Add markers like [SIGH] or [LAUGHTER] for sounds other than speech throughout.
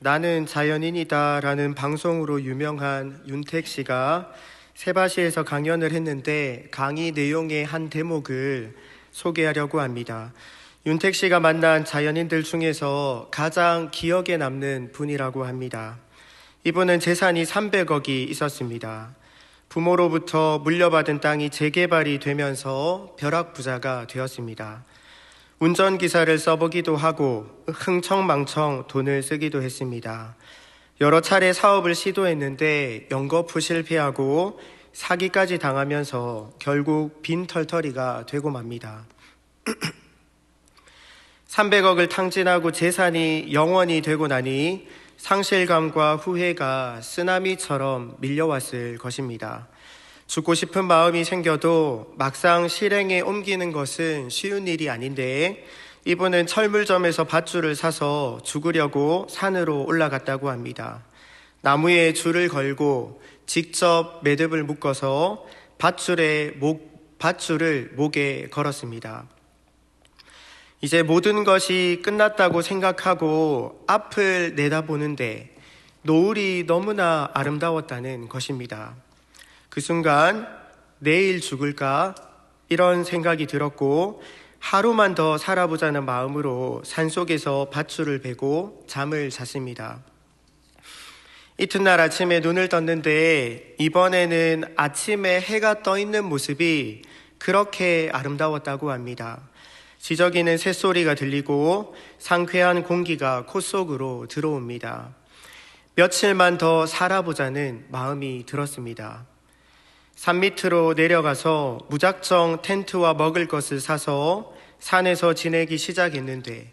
나는 자연인이다 라는 방송으로 유명한 윤택 씨가 세바시에서 강연을 했는데 강의 내용의 한 대목을 소개하려고 합니다. 윤택 씨가 만난 자연인들 중에서 가장 기억에 남는 분이라고 합니다. 이분은 재산이 300억이 있었습니다. 부모로부터 물려받은 땅이 재개발이 되면서 벼락부자가 되었습니다. 운전기사를 써보기도 하고 흥청망청 돈을 쓰기도 했습니다. 여러 차례 사업을 시도했는데 연거푸 실패하고 사기까지 당하면서 결국 빈털터리가 되고 맙니다. [CLEARS THROAT] 300억을 탕진하고 재산이 영원이 되고 나니 상실감과 후회가 쓰나미처럼 밀려왔을 것입니다. 죽고 싶은 마음이 생겨도 막상 실행에 옮기는 것은 쉬운 일이 아닌데 이분은 철물점에서 밧줄을 사서 죽으려고 산으로 올라갔다고 합니다. 나무에 줄을 걸고 직접 매듭을 묶어서 밧줄에 목, 밧줄을 목에 걸었습니다. 이제 모든 것이 끝났다고 생각하고 앞을 내다보는데 노을이 너무나 아름다웠다는 것입니다. 그 순간 내일 죽을까 이런 생각이 들었고 하루만 더 살아보자는 마음으로 산속에서 밧줄을 베고 잠을 잤습니다. 이튿날 아침에 눈을 떴는데 이번에는 아침에 해가 떠 있는 모습이 그렇게 아름다웠다고 합니다. 지저귀는 새소리가 들리고 상쾌한 공기가 코 속으로 들어옵니다. 며칠만 더 살아보자는 마음이 들었습니다. 산 밑으로 내려가서 무작정 텐트와 먹을 것을 사서 산에서 지내기 시작했는데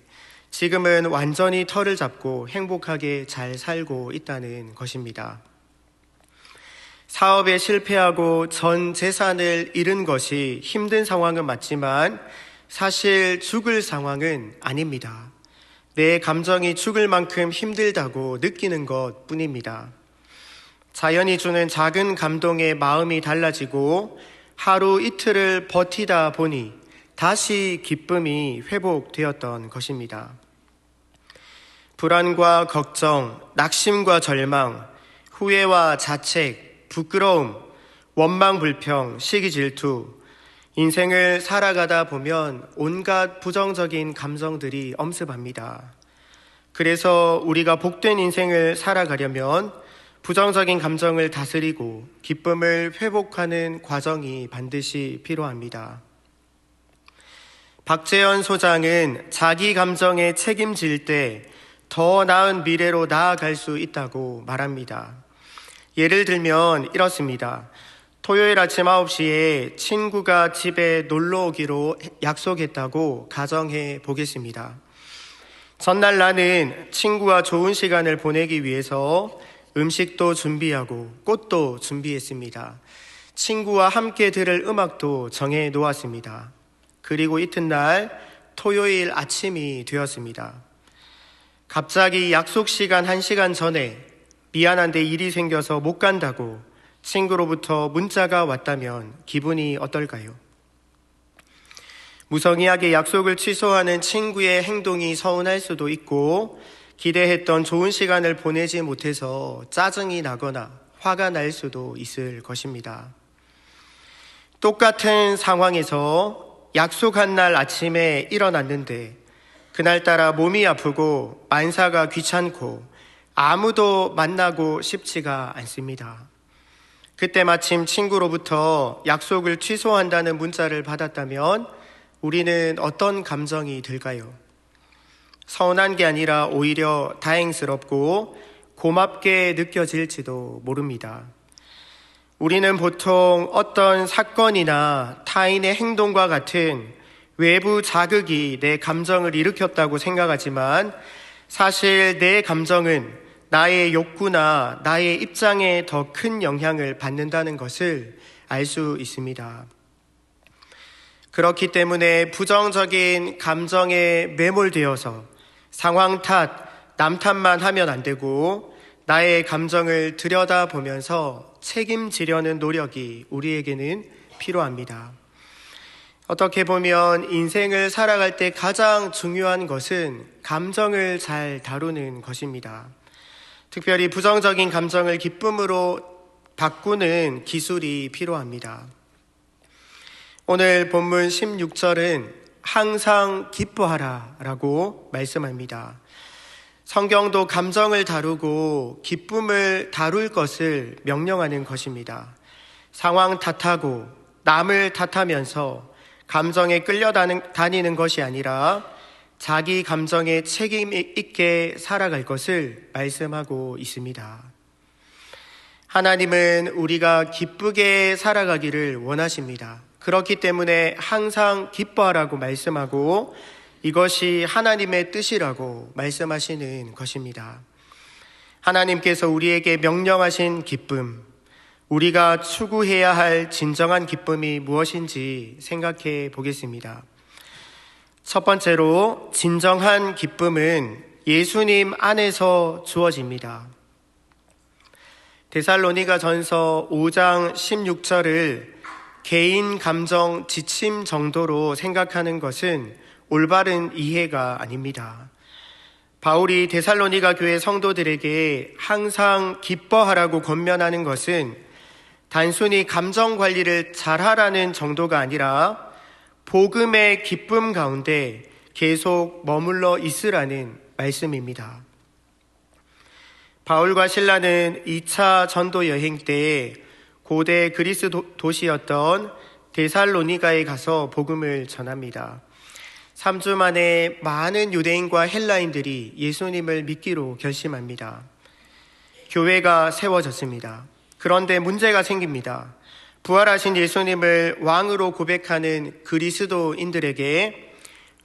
지금은 완전히 털을 잡고 행복하게 잘 살고 있다는 것입니다. 사업에 실패하고 전 재산을 잃은 것이 힘든 상황은 맞지만 사실 죽을 상황은 아닙니다. 내 감정이 죽을 만큼 힘들다고 느끼는 것 뿐입니다. 자연이 주는 작은 감동에 마음이 달라지고 하루 이틀을 버티다 보니 다시 기쁨이 회복되었던 것입니다. 불안과 걱정, 낙심과 절망, 후회와 자책, 부끄러움, 원망 불평, 시기 질투, 인생을 살아가다 보면 온갖 부정적인 감정들이 엄습합니다. 그래서 우리가 복된 인생을 살아가려면 부정적인 감정을 다스리고 기쁨을 회복하는 과정이 반드시 필요합니다. 박재현 소장은 자기 감정에 책임질 때 더 나은 미래로 나아갈 수 있다고 말합니다. 예를 들면 이렇습니다. 토요일 아침 9시에 친구가 집에 놀러 오기로 약속했다고 가정해 보겠습니다. 전날 나는 친구와 좋은 시간을 보내기 위해서 음식도 준비하고 꽃도 준비했습니다. 친구와 함께 들을 음악도 정해 놓았습니다. 그리고 이튿날 토요일 아침이 되었습니다. 갑자기 약속 시간 1시간 전에 미안한데 일이 생겨서 못 간다고 친구로부터 문자가 왔다면 기분이 어떨까요? 무성의하게 약속을 취소하는 친구의 행동이 서운할 수도 있고 기대했던 좋은 시간을 보내지 못해서 짜증이 나거나 화가 날 수도 있을 것입니다. 똑같은 상황에서 약속한 날 아침에 일어났는데 그날따라 몸이 아프고 만사가 귀찮고 아무도 만나고 싶지가 않습니다. 그때 마침 친구로부터 약속을 취소한다는 문자를 받았다면 우리는 어떤 감정이 들까요? 서운한 게 아니라 오히려 다행스럽고 고맙게 느껴질지도 모릅니다. 우리는 보통 어떤 사건이나 타인의 행동과 같은 외부 자극이 내 감정을 일으켰다고 생각하지만 사실 내 감정은 나의 욕구나 나의 입장에 더 큰 영향을 받는다는 것을 알 수 있습니다. 그렇기 때문에 부정적인 감정에 매몰되어서 상황 탓, 남 탓만 하면 안 되고 나의 감정을 들여다보면서 책임지려는 노력이 우리에게는 필요합니다. 어떻게 보면 인생을 살아갈 때 가장 중요한 것은 감정을 잘 다루는 것입니다. 특별히 부정적인 감정을 기쁨으로 바꾸는 기술이 필요합니다. 오늘 본문 16절은 항상 기뻐하라 라고 말씀합니다. 성경도 감정을 다루고 기쁨을 다룰 것을 명령하는 것입니다. 상황 탓하고 남을 탓하면서 감정에 끌려다니는 것이 아니라 자기 감정에 책임 있게 살아갈 것을 말씀하고 있습니다. 하나님은 우리가 기쁘게 살아가기를 원하십니다. 그렇기 때문에 항상 기뻐하라고 말씀하고 이것이 하나님의 뜻이라고 말씀하시는 것입니다. 하나님께서 우리에게 명령하신 기쁨, 우리가 추구해야 할 진정한 기쁨이 무엇인지 생각해 보겠습니다. 첫 번째로 진정한 기쁨은 예수님 안에서 주어집니다. 데살로니가 전서 5장 16절을 개인 감정 지침 정도로 생각하는 것은 올바른 이해가 아닙니다. 바울이 데살로니가 교회 성도들에게 항상 기뻐하라고 권면하는 것은 단순히 감정 관리를 잘하라는 정도가 아니라 복음의 기쁨 가운데 계속 머물러 있으라는 말씀입니다. 바울과 신라는 2차 전도 여행 때 고대 그리스 도 시였던 데살로니가에 가서 복음을 전합니다. 3주 만에 많은 유대인과 헬라인들이 예수님을 믿기로 결심합니다. 교회가 세워졌습니다. 그런데 문제가 생깁니다. 부활하신 예수님을 왕으로 고백하는 그리스도인들에게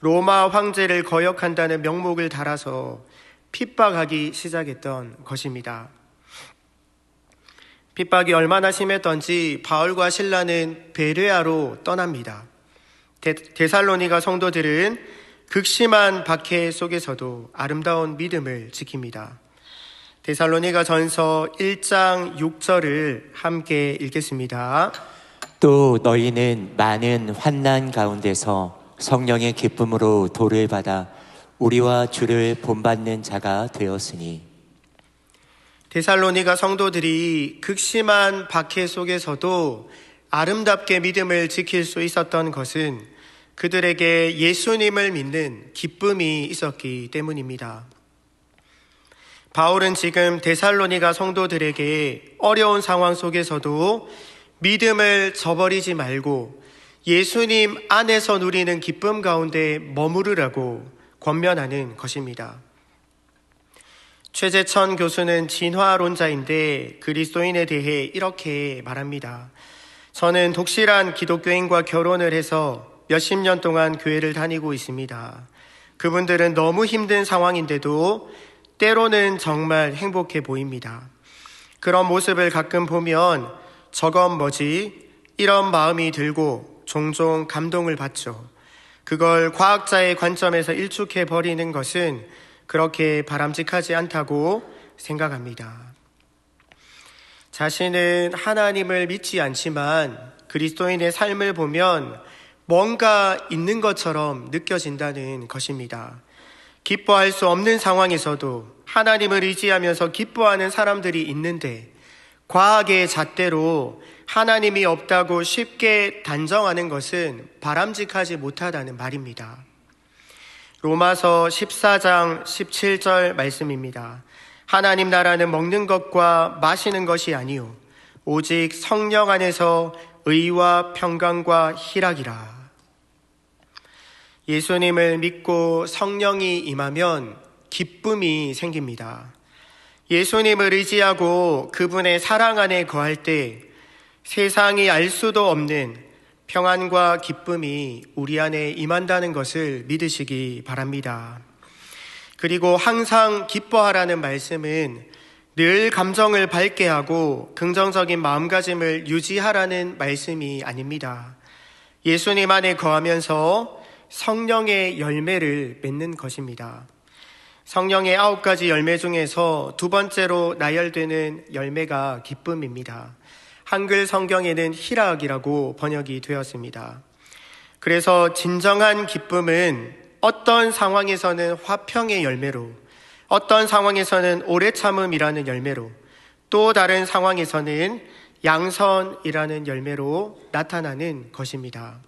로마 황제를 거역한다는 명목을 달아서 핍박하기 시작했던 것입니다. 핍박이 얼마나 심했던지 바울과 신라는 베레아로 떠납니다. 데, 데살로니가 성도들은 극심한 박해 속에서도 아름다운 믿음을 지킵니다. 데살로니가 전서 1장 6절을 함께 읽겠습니다. 또 너희는 많은 환난 가운데서 성령의 기쁨으로 도를 받아 우리와 주를 본받는 자가 되었으니 데살로니가 성도들이 극심한 박해 속에서도 아름답게 믿음을 지킬 수 있었던 것은 그들에게 예수님을 믿는 기쁨이 있었기 때문입니다. 바울은 지금 데살로니가 성도들에게 어려운 상황 속에서도 믿음을 저버리지 말고 예수님 안에서 누리는 기쁨 가운데 머무르라고 권면하는 것입니다. 최재천 교수는 진화론자인데 그리스도인에 대해 이렇게 말합니다. 저는 독실한 기독교인과 결혼을 해서 몇십 년 동안 교회를 다니고 있습니다. 그분들은 너무 힘든 상황인데도 때로는 정말 행복해 보입니다. 그런 모습을 가끔 보면 저건 뭐지? 이런 마음이 들고 종종 감동을 받죠. 그걸 과학자의 관점에서 일축해 버리는 것은 그렇게 바람직하지 않다고 생각합니다. 자신은 하나님을 믿지 않지만 그리스도인의 삶을 보면 뭔가 있는 것처럼 느껴진다는 것입니다. 기뻐할 수 없는 상황에서도 하나님을 의지하면서 기뻐하는 사람들이 있는데 과학의 잣대로 하나님이 없다고 쉽게 단정하는 것은 바람직하지 못하다는 말입니다. 로마서 14장 17절 말씀입니다. 하나님 나라는 먹는 것과 마시는 것이 아니요 오직 성령 안에서 의와 평강과 희락이라. 예수님을 믿고 성령이 임하면 기쁨이 생깁니다. 예수님을 의지하고 그분의 사랑 안에 거할 때 세상이 알 수도 없는 평안과 기쁨이 우리 안에 임한다는 것을 믿으시기 바랍니다. 그리고 항상 기뻐하라는 말씀은 늘 감정을 밝게 하고 긍정적인 마음가짐을 유지하라는 말씀이 아닙니다. 예수님 안에 거하면서 성령의 열매를 맺는 것입니다. 성령의 아홉 가지 열매 중에서 두 번째로 나열되는 열매가 기쁨입니다. 한글 성경에는 희락이라고 번역이 되었습니다. 그래서 진정한 기쁨은 어떤 상황에서는 화평의 열매로, 어떤 상황에서는 오래 참음이라는 열매로 또 다른 상황에서는 양선이라는 열매로 나타나는 것입니다.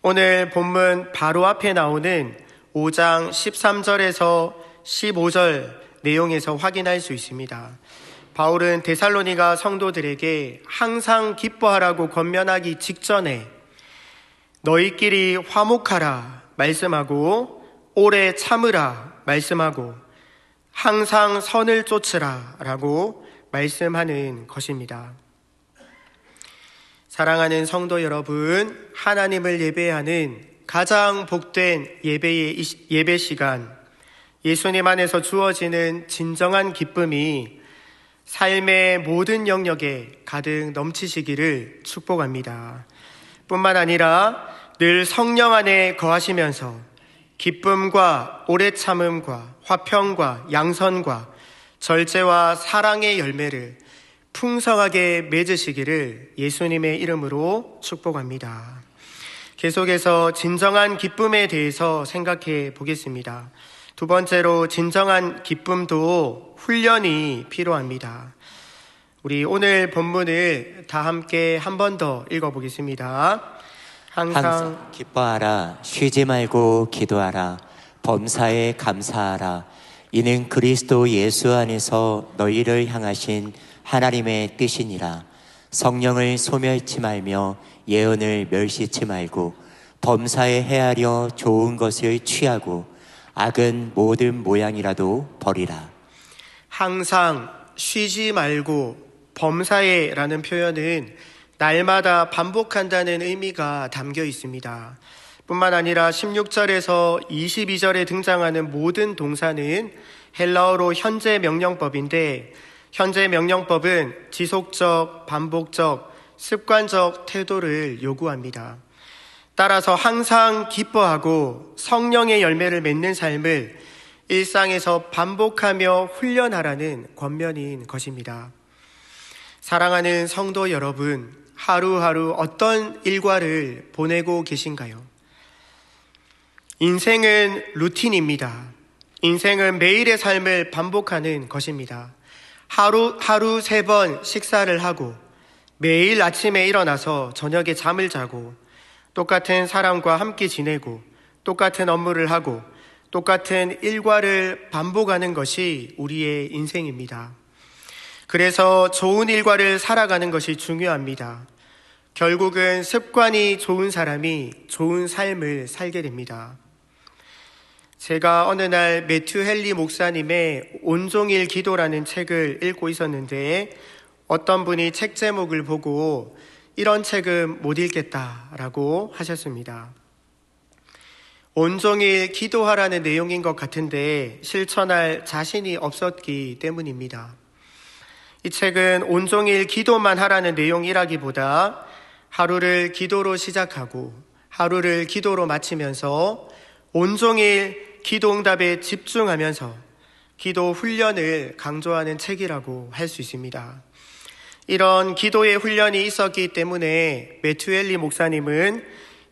오늘 본문 바로 앞에 나오는 5장 13절에서 15절 내용에서 확인할 수 있습니다. 바울은 데살로니가 성도들에게 항상 기뻐하라고 권면하기 직전에 너희끼리 화목하라 말씀하고 오래 참으라 말씀하고 항상 선을 쫓으라 라고 말씀하는 것입니다. 사랑하는 성도 여러분, 하나님을 예배하는 가장 복된 예배의 예배 시간, 예수님 안에서 주어지는 진정한 기쁨이 삶의 모든 영역에 가득 넘치시기를 축복합니다. 뿐만 아니라 늘 성령 안에 거하시면서 기쁨과 오래 참음과 화평과 양선과 절제와 사랑의 열매를 풍성하게 맺으시기를 예수님의 이름으로 축복합니다. 계속해서 진정한 기쁨에 대해서 생각해 보겠습니다. 두 번째로 진정한 기쁨도 훈련이 필요합니다. 우리 오늘 본문을 다 함께 한 번 더 읽어보겠습니다. 항상, 항상 기뻐하라 쉬지 말고 기도하라 범사에 감사하라 이는 그리스도 예수 안에서 너희를 향하신 하나님의 뜻이니라 성령을 소멸치 말며 예언을 멸시치 말고 범사에 헤아려 좋은 것을 취하고 악은 모든 모양이라도 버리라 항상 쉬지 말고 범사에라는 표현은 날마다 반복한다는 의미가 담겨 있습니다. 뿐만 아니라 16절에서 22절에 등장하는 모든 동사는 헬라어로 현재 명령법인데 현재 명령법은 지속적, 반복적, 습관적 태도를 요구합니다. 따라서 항상 기뻐하고 성령의 열매를 맺는 삶을 일상에서 반복하며 훈련하라는 권면인 것입니다. 사랑하는 성도 여러분, 하루하루 어떤 일과를 보내고 계신가요? 인생은 루틴입니다. 인생은 매일의 삶을 반복하는 것입니다. 하루, 하루 세 번 식사를 하고 매일 아침에 일어나서 저녁에 잠을 자고 똑같은 사람과 함께 지내고 똑같은 업무를 하고 똑같은 일과를 반복하는 것이 우리의 인생입니다. 그래서 좋은 일과를 살아가는 것이 중요합니다. 결국은 습관이 좋은 사람이 좋은 삶을 살게 됩니다. 제가 어느 날 매튜 헨리 목사님의 온종일 기도라는 책을 읽고 있었는데 어떤 분이 책 제목을 보고 이런 책은 못 읽겠다라고 하셨습니다. 온종일 기도하라는 내용인 것 같은데 실천할 자신이 없었기 때문입니다. 이 책은 온종일 기도만 하라는 내용이라기보다 하루를 기도로 시작하고 하루를 기도로 마치면서 온종일 기도응답에 집중하면서 기도 훈련을 강조하는 책이라고 할 수 있습니다. 이런 기도의 훈련이 있었기 때문에 메투엘리 목사님은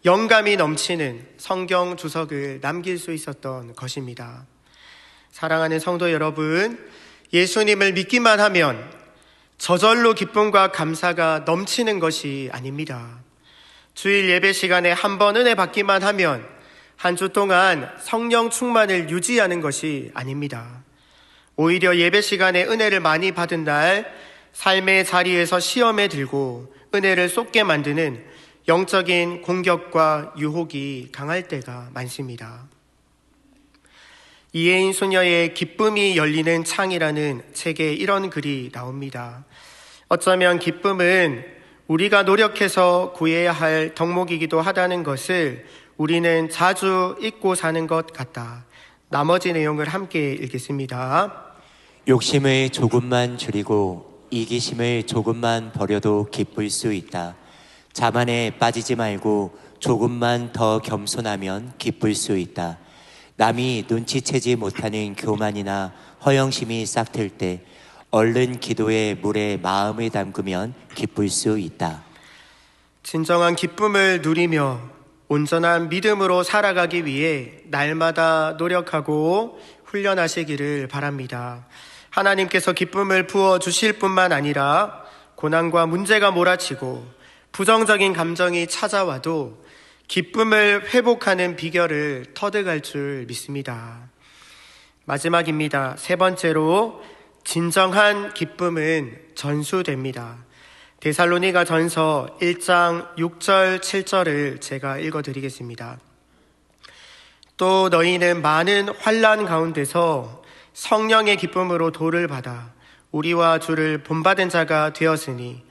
영감이 넘치는 성경 주석을 남길 수 있었던 것입니다. 사랑하는 성도 여러분, 예수님을 믿기만 하면 저절로 기쁨과 감사가 넘치는 것이 아닙니다. 주일 예배 시간에 한 번 은혜 받기만 하면 한 주 동안 성령 충만을 유지하는 것이 아닙니다. 오히려 예배 시간에 은혜를 많이 받은 날 삶의 자리에서 시험에 들고 은혜를 쏟게 만드는 영적인 공격과 유혹이 강할 때가 많습니다. 이혜인 소녀의 기쁨이 열리는 창이라는 책에 이런 글이 나옵니다. 어쩌면 기쁨은 우리가 노력해서 구해야 할 덕목이기도 하다는 것을 우리는 자주 잊고 사는 것 같다. 나머지 내용을 함께 읽겠습니다. 욕심을 조금만 줄이고 이기심을 조금만 버려도 기쁠 수 있다. 자만에 빠지지 말고 조금만 더 겸손하면 기쁠 수 있다. 남이 눈치채지 못하는 교만이나 허영심이 싹틀 때 얼른 기도의 물에 마음을 담그면 기쁠 수 있다. 진정한 기쁨을 누리며 온전한 믿음으로 살아가기 위해 날마다 노력하고 훈련하시기를 바랍니다. 하나님께서 기쁨을 부어 주실 뿐만 아니라 고난과 문제가 몰아치고 부정적인 감정이 찾아와도 기쁨을 회복하는 비결을 터득할 줄 믿습니다. 마지막입니다. 세 번째로 진정한 기쁨은 전수됩니다. 데살로니가 전서 1장 6절 7절을 제가 읽어 드리겠습니다. 또 너희는 많은 환란 가운데서 성령의 기쁨으로 도를 받아 우리와 주를 본받은 자가 되었으니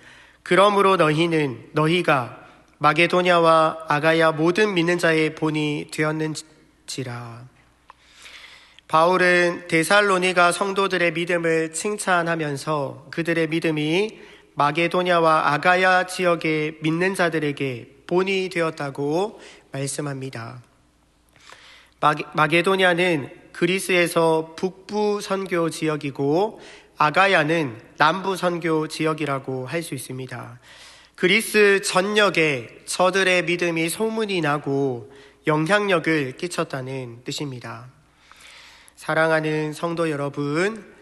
그러므로 너희는 너희가 마게도냐와 아가야 모든 믿는 자의 본이 되었는지라. 바울은 데살로니가 성도들의 믿음을 칭찬하면서 그들의 믿음이 마게도냐와 아가야 지역의 믿는 자들에게 본이 되었다고 말씀합니다. 마게도냐는 그리스에서 북부 선교 지역이고 아가야는 남부 선교 지역이라고 할 수 있습니다. 그리스 전역에 저들의 믿음이 소문이 나고 영향력을 끼쳤다는 뜻입니다. 사랑하는 성도 여러분,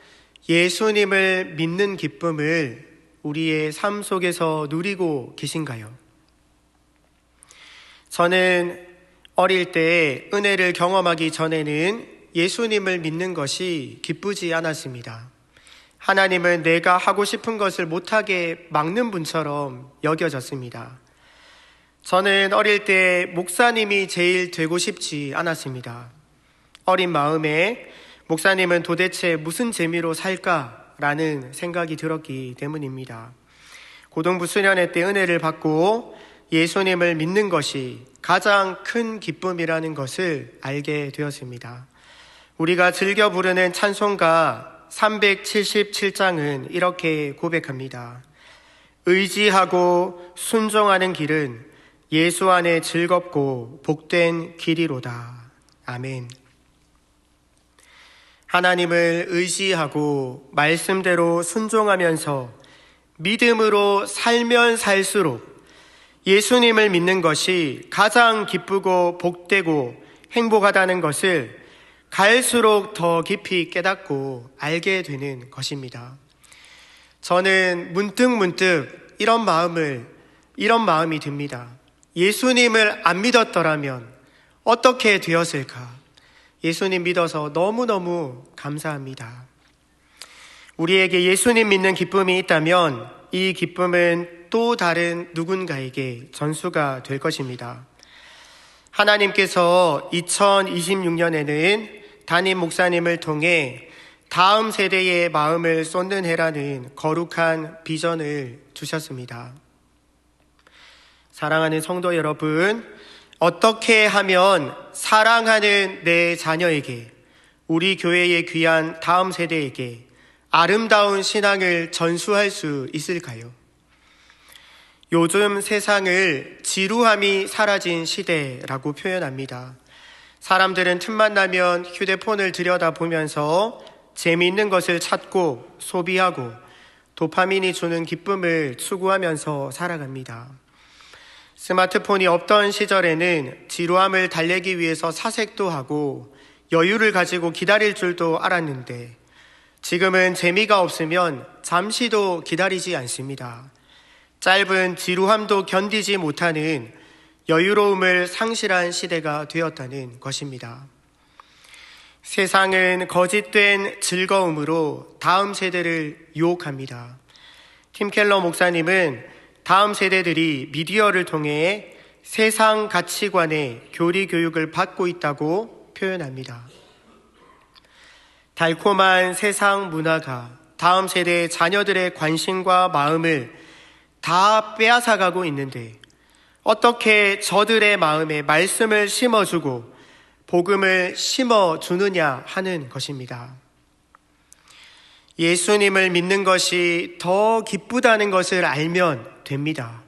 예수님을 믿는 기쁨을 우리의 삶 속에서 누리고 계신가요? 저는 어릴 때 은혜를 경험하기 전에는 예수님을 믿는 것이 기쁘지 않았습니다. 하나님은 내가 하고 싶은 것을 못하게 막는 분처럼 여겨졌습니다. 저는 어릴 때 목사님이 제일 되고 싶지 않았습니다. 어린 마음에 목사님은 도대체 무슨 재미로 살까라는 생각이 들었기 때문입니다. 고등부 수련회 때 은혜를 받고 예수님을 믿는 것이 가장 큰 기쁨이라는 것을 알게 되었습니다. 우리가 즐겨 부르는 찬송가 377장은 이렇게 고백합니다. 의지하고 순종하는 길은 예수 안에 즐겁고 복된 길이로다. 아멘. 하나님을 의지하고 말씀대로 순종하면서 믿음으로 살면 살수록 예수님을 믿는 것이 가장 기쁘고 복되고 행복하다는 것을 갈수록 더 깊이 깨닫고 알게 되는 것입니다. 저는 문득 문득 이런 마음을, 이런 마음이 듭니다. 예수님을 안 믿었더라면 어떻게 되었을까? 예수님 믿어서 너무너무 감사합니다. 우리에게 예수님 믿는 기쁨이 있다면 이 기쁨은 또 다른 누군가에게 전수가 될 것입니다. 하나님께서 2026년에는 담임 목사님을 통해 다음 세대의 마음을 쏟는 해라는 거룩한 비전을 주셨습니다. 사랑하는 성도 여러분, 어떻게 하면 사랑하는 내 자녀에게, 우리 교회의 귀한 다음 세대에게 아름다운 신앙을 전수할 수 있을까요? 요즘 세상을 지루함이 사라진 시대라고 표현합니다. 사람들은 틈만 나면 휴대폰을 들여다보면서 재미있는 것을 찾고 소비하고 도파민이 주는 기쁨을 추구하면서 살아갑니다. 스마트폰이 없던 시절에는 지루함을 달래기 위해서 사색도 하고 여유를 가지고 기다릴 줄도 알았는데 지금은 재미가 없으면 잠시도 기다리지 않습니다. 짧은 지루함도 견디지 못하는 여유로움을 상실한 시대가 되었다는 것입니다. 세상은 거짓된 즐거움으로 다음 세대를 유혹합니다. 팀 켈러 목사님은 다음 세대들이 미디어를 통해 세상 가치관의 교리 교육을 받고 있다고 표현합니다. 달콤한 세상 문화가 다음 세대의 자녀들의 관심과 마음을 다 빼앗아가고 있는데 어떻게 저들의 마음에 말씀을 심어주고 복음을 심어주느냐 하는 것입니다. 예수님을 믿는 것이 더 기쁘다는 것을 알면 됩니다.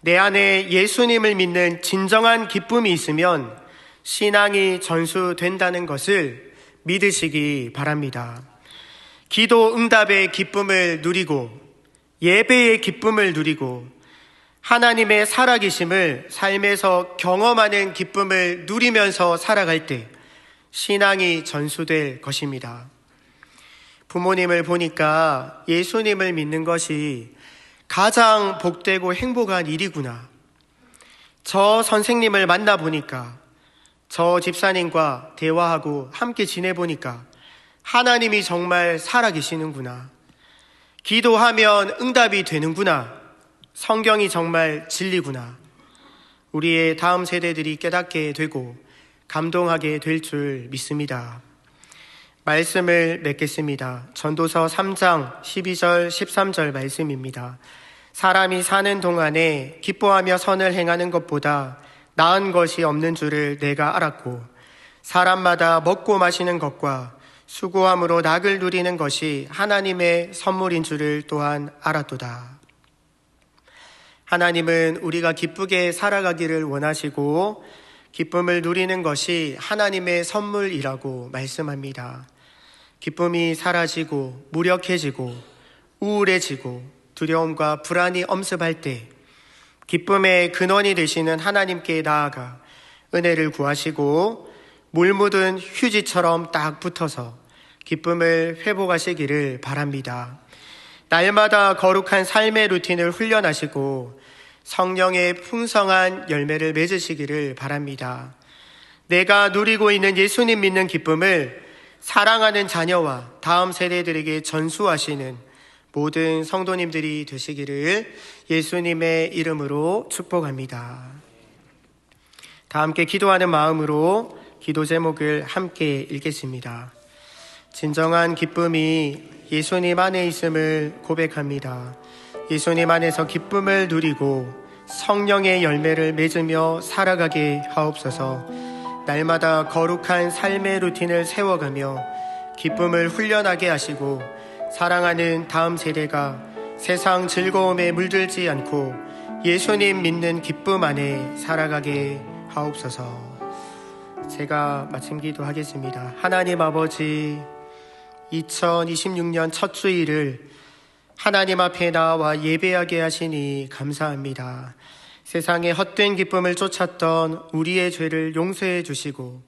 내 안에 예수님을 믿는 진정한 기쁨이 있으면 신앙이 전수된다는 것을 믿으시기 바랍니다. 기도 응답의 기쁨을 누리고 예배의 기쁨을 누리고 하나님의 살아계심을 삶에서 경험하는 기쁨을 누리면서 살아갈 때 신앙이 전수될 것입니다. 부모님을 보니까 예수님을 믿는 것이 가장 복되고 행복한 일이구나. 저 선생님을 만나보니까 저 집사님과 대화하고 함께 지내보니까 하나님이 정말 살아계시는구나. 기도하면 응답이 되는구나. 성경이 정말 진리구나. 우리의 다음 세대들이 깨닫게 되고 감동하게 될 줄 믿습니다. 말씀을 맺겠습니다. 전도서 3장 12절 13절 말씀입니다. 사람이 사는 동안에 기뻐하며 선을 행하는 것보다 나은 것이 없는 줄을 내가 알았고 사람마다 먹고 마시는 것과 수고함으로 낙을 누리는 것이 하나님의 선물인 줄을 또한 알았도다. 하나님은 우리가 기쁘게 살아가기를 원하시고 기쁨을 누리는 것이 하나님의 선물이라고 말씀합니다. 기쁨이 사라지고 무력해지고 우울해지고 두려움과 불안이 엄습할 때 기쁨의 근원이 되시는 하나님께 나아가 은혜를 구하시고 물 묻은 휴지처럼 딱 붙어서 기쁨을 회복하시기를 바랍니다. 날마다 거룩한 삶의 루틴을 훈련하시고 성령의 풍성한 열매를 맺으시기를 바랍니다. 내가 누리고 있는 예수님 믿는 기쁨을 사랑하는 자녀와 다음 세대들에게 전수하시는 모든 성도님들이 되시기를 예수님의 이름으로 축복합니다. 다 함께 기도하는 마음으로 기도 제목을 함께 읽겠습니다. 진정한 기쁨이 예수님 안에 있음을 고백합니다. 예수님 안에서 기쁨을 누리고 성령의 열매를 맺으며 살아가게 하옵소서 날마다 거룩한 삶의 루틴을 세워가며 기쁨을 훈련하게 하시고 사랑하는 다음 세대가 세상 즐거움에 물들지 않고 예수님 믿는 기쁨 안에 살아가게 하옵소서 제가 마침 기도하겠습니다. 하나님 아버지 2026년 첫 주일을 하나님 앞에 나와 예배하게 하시니 감사합니다. 세상의 헛된 기쁨을 쫓았던 우리의 죄를 용서해 주시고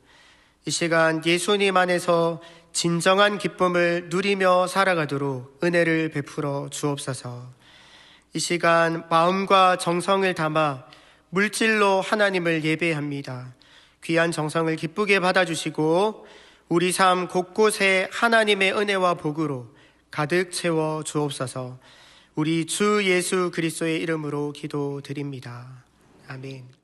이 시간 예수님 안에서 진정한 기쁨을 누리며 살아가도록 은혜를 베풀어 주옵소서. 이 시간 마음과 정성을 담아 물질로 하나님을 예배합니다. 귀한 정성을 기쁘게 받아주시고 우리 삶 곳곳에 하나님의 은혜와 복으로 가득 채워 주옵소서. 우리 주 예수 그리스도의 이름으로 기도드립니다. 아멘.